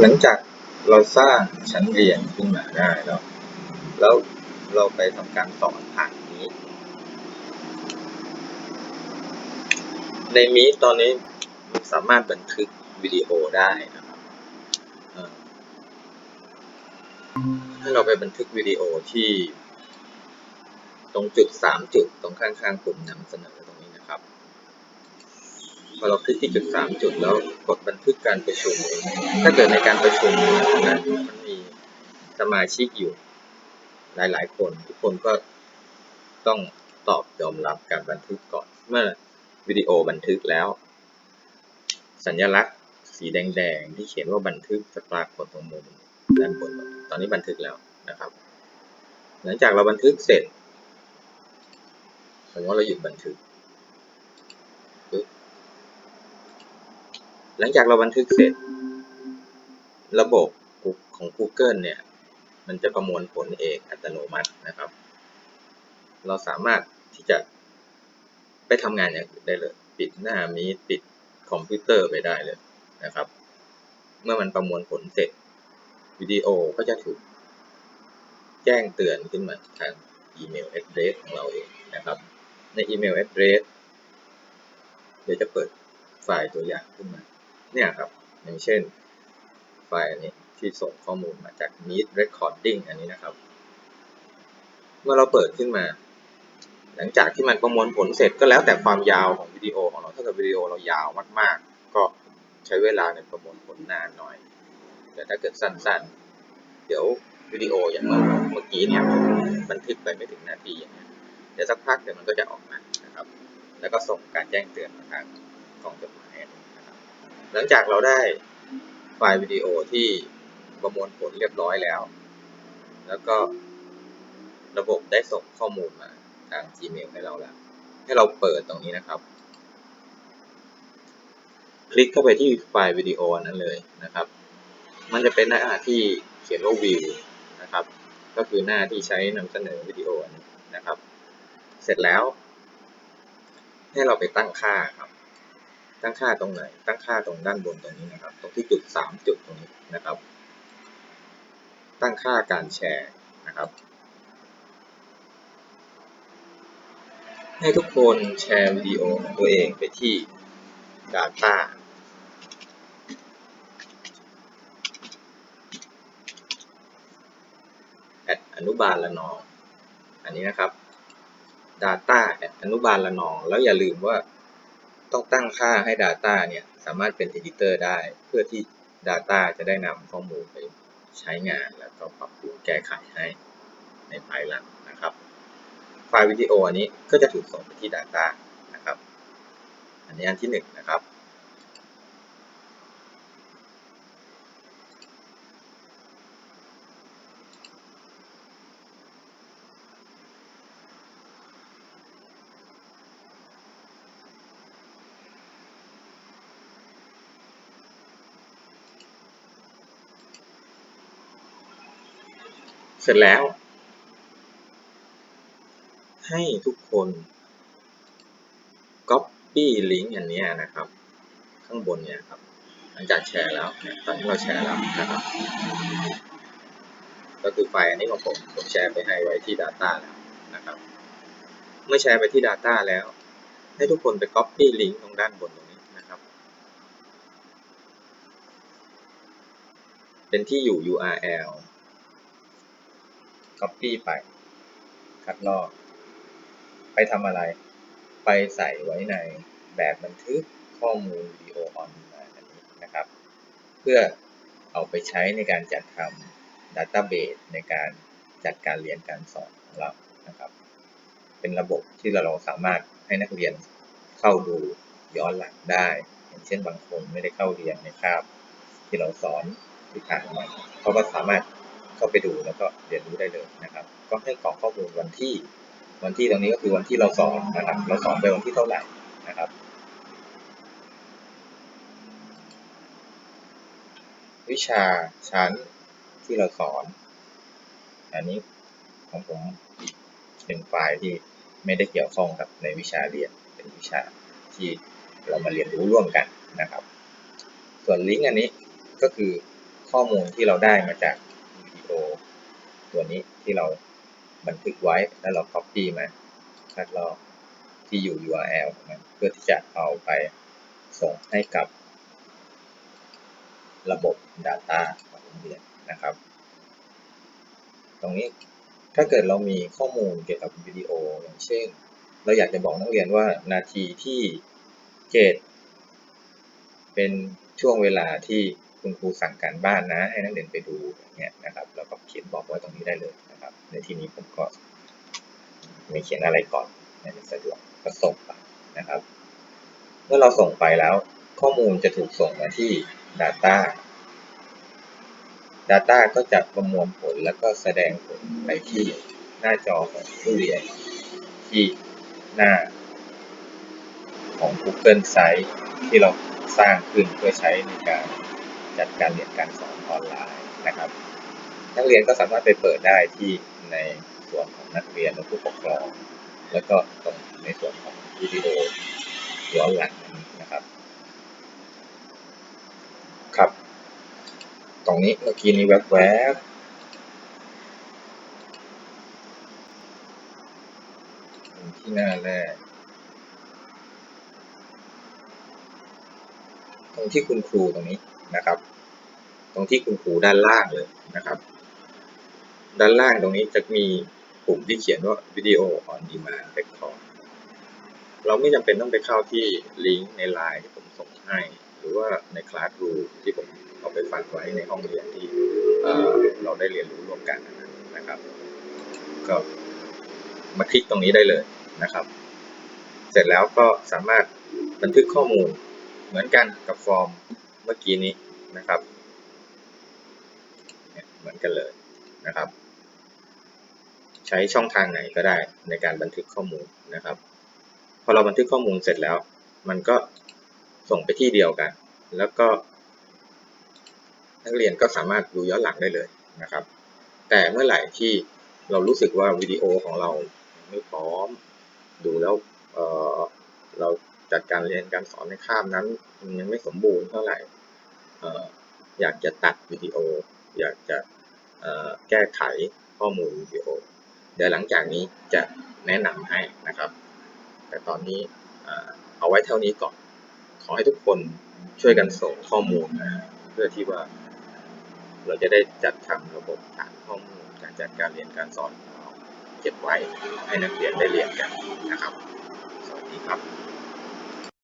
หลังจากเราสร้างชั้นเรียนขึ้นมาได้แล้วแล้วเราไปทำการสอนผ่านนี้ ในมีตอนนี้สามารถบันทึกวิดีโอได้นะครับเอ่อให้เราไปบันทึกวิดีโอที่ ตรงจุดสามจุดตรงข้างๆปุ่มนำเสนอตรง พอเราคลิกที่จุดสามจุดแล้วกดบันทึกการประชุม ถ้าเกิดในการประชุมเนี่ยนะมันมีสมาชิกอยู่ หลาย ๆ คน ทุกคนก็ต้องตอบยอมรับการบันทึกก่อน เมื่อวิดีโอบันทึกแล้ว สัญลักษณ์สีแดง ๆ ที่เขียนว่าบันทึกจะปรากฏตรงมุมด้านบน ตอนนี้บันทึกแล้วนะครับ หลังจากเราบันทึกเสร็จสมมติว่าเราหยุดบันทึกปึ๊บ หลังจากเราบันทึกเสร็จ ระบบของ Google เนี่ย มันจะประมวลผลเองอัตโนมัตินะครับ เราสามารถที่จะไปทำงานอย่างอื่นได้เลย ปิดหน้ามีปิดคอมพิวเตอร์ไปได้เลยนะครับ เมื่อมันประมวลผลเสร็จ วิดีโอก็จะถูกแจ้งเตือนขึ้นมาทางอีเมล address ของเราเองนะครับ ในอีเมล address เดี๋ยวจะเปิดไฟล์ตัวอย่างขึ้นมา เนี่ยครับ อย่างเช่น ไฟล์อันนี้ที่ส่งข้อมูลมาจาก Meet Recording อันนี้นะครับ เมื่อเราเปิดขึ้นมา หลังจากที่มันประมวลผลเสร็จก็แล้วแต่ความยาวของวิดีโอของเราถ้าเกิดวิดีโอเรายาวมากๆ ก็ใช้เวลาในประมวลผลนานหน่อย แต่ถ้าเกิดสั้นๆ เดี๋ยววิดีโออย่างเมื่อกี้เนี่ยบันทึกไปไม่ถึงนาทีอย่างเงี้ยเดี๋ยวสักพักเดี๋ยวมันก็จะออกมานะครับ แล้วก็ส่งการแจ้งเตือนมาทางกล่องจดหมายนะครับ หลังจากเราได้ไฟล์วิดีโอที่ประมวลผลเรียบร้อยแล้ว แล้วก็ระบบได้ส่งข้อมูลมาทาง Gmail ให้เราแล้ว ให้เราเปิดตรงนี้นะครับ คลิกเข้าไปที่ไฟล์วิดีโอนั้นเลยนะครับ มันจะเป็นหน้าที่เขียนว่า view นะครับ ก็คือหน้าที่ใช้นำเสนอวิดีโอนะครับ เสร็จแล้ว ให้เราไปตั้งค่าครับ ตั้งค่าตรงไหน ตั้งค่าตรงด้านบนตรงนี้นะครับ ตรงที่จุดสามจุดตรงนี้นะครับ ตั้งค่าการแชร์นะครับ ให้ทุกคนแชร์วิดีโอของตัวเองไปที่ Data แอดอนุบาลละนอง อันนี้นะครับ Data แอดอนุบาลละนอง แล้วอย่าลืมว่า ต้องตั้งค่าให้ Data เนี่ยสามารถเป็น Editor ได้ เพื่อที่ Data จะได้นำข้อมูลไปใช้งานแล้วก็ปรับปรุงแก้ไขให้ในภายหลังนะครับ ไฟล์วิดีโออันนี้ก็จะถูกส่งไปที่ Data นะครับ อันนี้อันที่หนึ่งนะครับ สร็จแล้ว ให้ทุกคน Copy ลิงก์อันนี้นะครับ ข้างบนเนี่ยครับหลังจากแชร์แล้วตอนนี้เราแชร์แล้วนะครับ ก็คือไฟล์อันนี้ของผมผมแชร์ไปให้ไว้ที่ Data แล้วนะครับ เมื่อแชร์ไปที่ Data แล้ว ให้ทุกคนไป Copy ลิงก์ตรงด้านบนตรงนี้นะครับ เป็นที่อยู่ URL Copy ไป คัดลอก ไปทำอะไร ไปใส่ไว้ในแบบบันทึกข้อมูลวิดีโอออนไลน์อันนี้นะครับ เพื่อเอาไปใช้ในการจัดทำ Database ในการจัดการเรียนการสอนของเรานะครับ เป็นระบบที่เราสามารถให้นักเรียนเข้าดูย้อนหลังได้ อย่างเช่นบางคนไม่ได้เข้าเรียนในคาบที่เราสอนที่ผ่านมาเขาก็สามารถ เข้าไปดูแล้วก็เรียนรู้ได้เลยนะครับ ก็ให้กรอกข้อมูลวันที่ วันที่ตรงนี้ก็คือวันที่เราสอนนะครับ เราสอนไปวันที่เท่าไหร่นะครับวิชาชั้นที่เราสอน อันนี้ของผมเป็นไฟล์ที่ไม่ได้เกี่ยวข้องกับในวิชาเรียน เป็นวิชาที่เรามาเรียนรู้ร่วมกันนะครับ ส่วนลิงก์อันนี้ก็คือข้อมูลที่เราได้มาจาก ตัวนี้ที่เราบันทึกไว้แล้วเรา copy มาคัดลอกที่อยู่ URL ของมันเพื่อที่จะเอาไปส่งให้กับระบบ Data ของโรงเรียนนะครับ ตรงนี้ถ้าเกิดเรามีข้อมูลเกี่ยวกับวิดีโออย่างเช่น เราอยากจะบอกนักเรียนว่านาทีที่เจ็ดเป็นช่วงเวลาที่ คุณครูสั่งการบ้านนะ ให้นักเรียนไปดูอย่างเงี้ยนะครับเราก็เขียนบอกไว้ตรงนี้ได้เลยนะครับ ในที่นี้ผมก็ไม่เขียนอะไรก่อนให้มันสะดวกก็ส่งไปนะครับ เมื่อเราส่งไปแล้ว ข้อมูลจะถูกส่งมาที่ Data Data ก็จะประมวลผลแล้วก็แสดงผลไปที่หน้าจอของผู้เรียน ที่หน้าของ Google Site ที่เราสร้างขึ้นเพื่อใช้ในการ จัดการเรียนการสอนออนไลน์นะครับ นักเรียนก็สามารถไปเปิดได้ที่ในส่วนของนักเรียนและผู้ปกครอง แล้วก็ตรงในส่วนของวิดีโอย้อนหลังนะครับ ครับ ตรงนี้เมื่อกี้นี้แวบๆที่หน้าแรกตรงที่คุณครูตรงนี้ นะครับ ตรงที่คุณครูด้านล่างเลยนะครับ ด้านล่างตรงนี้จะมีปุ่มที่เขียนว่า Video on Demand Record เราไม่จำเป็นต้องไปเข้าที่ลิงก์ในไลน์ที่ผมส่งให้ หรือว่าในคลาสรูที่ผมเอาไปฝากไว้ในห้องเรียนที่เเราได้เรียนรู้ร่วมกันนะครับ ก็มาคลิกตรงนี้ได้เลยนะครับ เสร็จแล้วก็สามารถบันทึกข้อมูลเหมือนกันกับฟอร์ม มื่อกี้นี้นะครับเหมือนกันเลยนะครับ ใช้ช่องทางไหนก็ได้ในการบันทึกข้อมูลนะครับ พอเราบันทึกข้อมูลเสร็จแล้ว มันก็ส่งไปที่เดียวกัน แล้วก็ นักเรียนก็สามารถดูย้อนหลังได้เลยนะครับ แต่เมื่อไหร่ที่เรารู้สึกว่าวิดีโอของเราไม่พร้อมดูแล้วเเราจัดการเรียนการสอนในคาบนั้น มันยังไม่สมบูรณ์เท่าไหร่ อยากจะตัดวิดีโอ อยากจะแก้ไขข้อมูลวิดีโอ เดี๋ยวหลังจากนี้จะแนะนำให้นะครับ แต่ตอนนี้เอาไว้เท่านี้ก่อน ขอให้ทุกคนช่วยกันส่งข้อมูลนะเพื่อที่ว่าเราจะได้จัดทำระบบฐานข้อมูลการจัดการเรียนการสอนเก็บไว้ให้นักเรียนได้เรียนกันนะครับ สวัสดีครับ